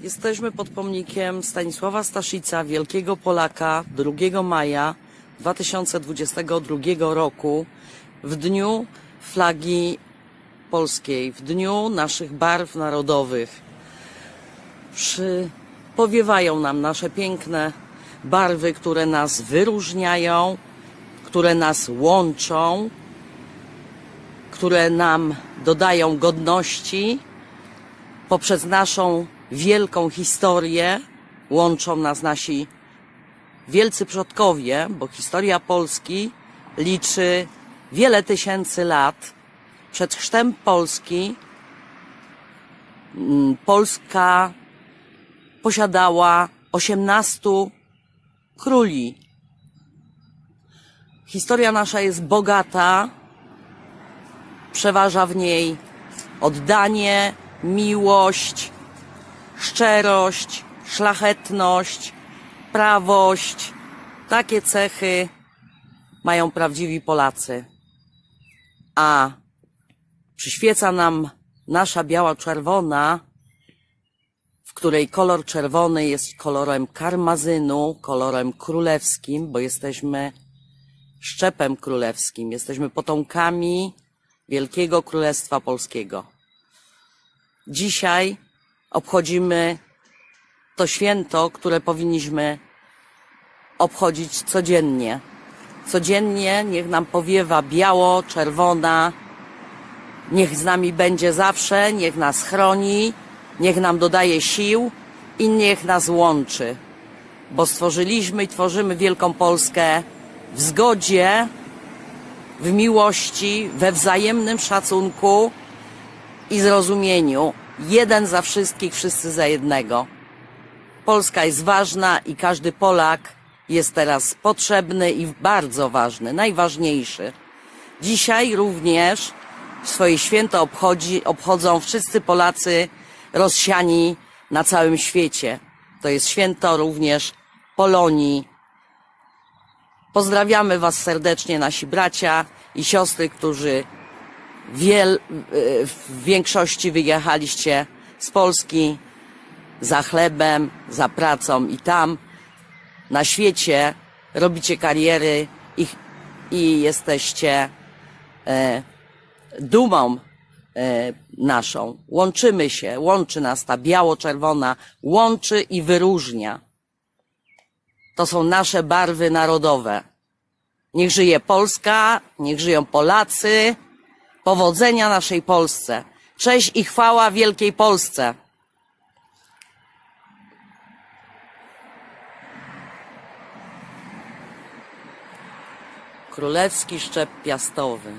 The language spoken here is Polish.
Jesteśmy pod pomnikiem Stanisława Staszica, wielkiego Polaka, 2 maja 2022 roku, w dniu flagi polskiej, w dniu naszych barw narodowych. Przy... Powiewają nam nasze piękne barwy, które nas wyróżniają, które nas łączą, które nam dodają godności poprzez naszą wielką historię łączą nas nasi wielcy przodkowie, bo historia Polski liczy wiele tysięcy lat. Przed chrztem Polski mm, Polska posiadała 18 króli. Historia nasza jest bogata, przeważa w niej oddanie, miłość, szczerość, szlachetność, prawość. Takie cechy mają prawdziwi Polacy. A przyświeca nam nasza biała-czerwona, w której kolor czerwony jest kolorem karmazynu, kolorem królewskim, bo jesteśmy szczepem królewskim, jesteśmy potomkami Wielkiego Królestwa Polskiego. Dzisiaj obchodzimy to święto, które powinniśmy obchodzić codziennie. Codziennie niech nam powiewa biało, czerwona, niech z nami będzie zawsze, niech nas chroni, niech nam dodaje sił i niech nas łączy. Bo stworzyliśmy i tworzymy Wielką Polskę w zgodzie, w miłości, we wzajemnym szacunku i zrozumieniu. Jeden za wszystkich, wszyscy za jednego. Polska jest ważna i każdy Polak jest teraz potrzebny i bardzo ważny, najważniejszy. Dzisiaj również swoje święto obchodzi, obchodzą wszyscy Polacy rozsiani na całym świecie. To jest święto również Polonii. Pozdrawiamy Was serdecznie, nasi bracia i siostry, którzy wiel, w większości wyjechaliście z Polski za chlebem, za pracą i tam na świecie robicie kariery i, i jesteście e, dumą e, naszą. Łączymy się, łączy nas ta biało-czerwona, łączy i wyróżnia. To są nasze barwy narodowe. Niech żyje Polska, niech żyją Polacy. Powodzenia naszej Polsce. Cześć i chwała Wielkiej Polsce. Królewski szczep piastowy.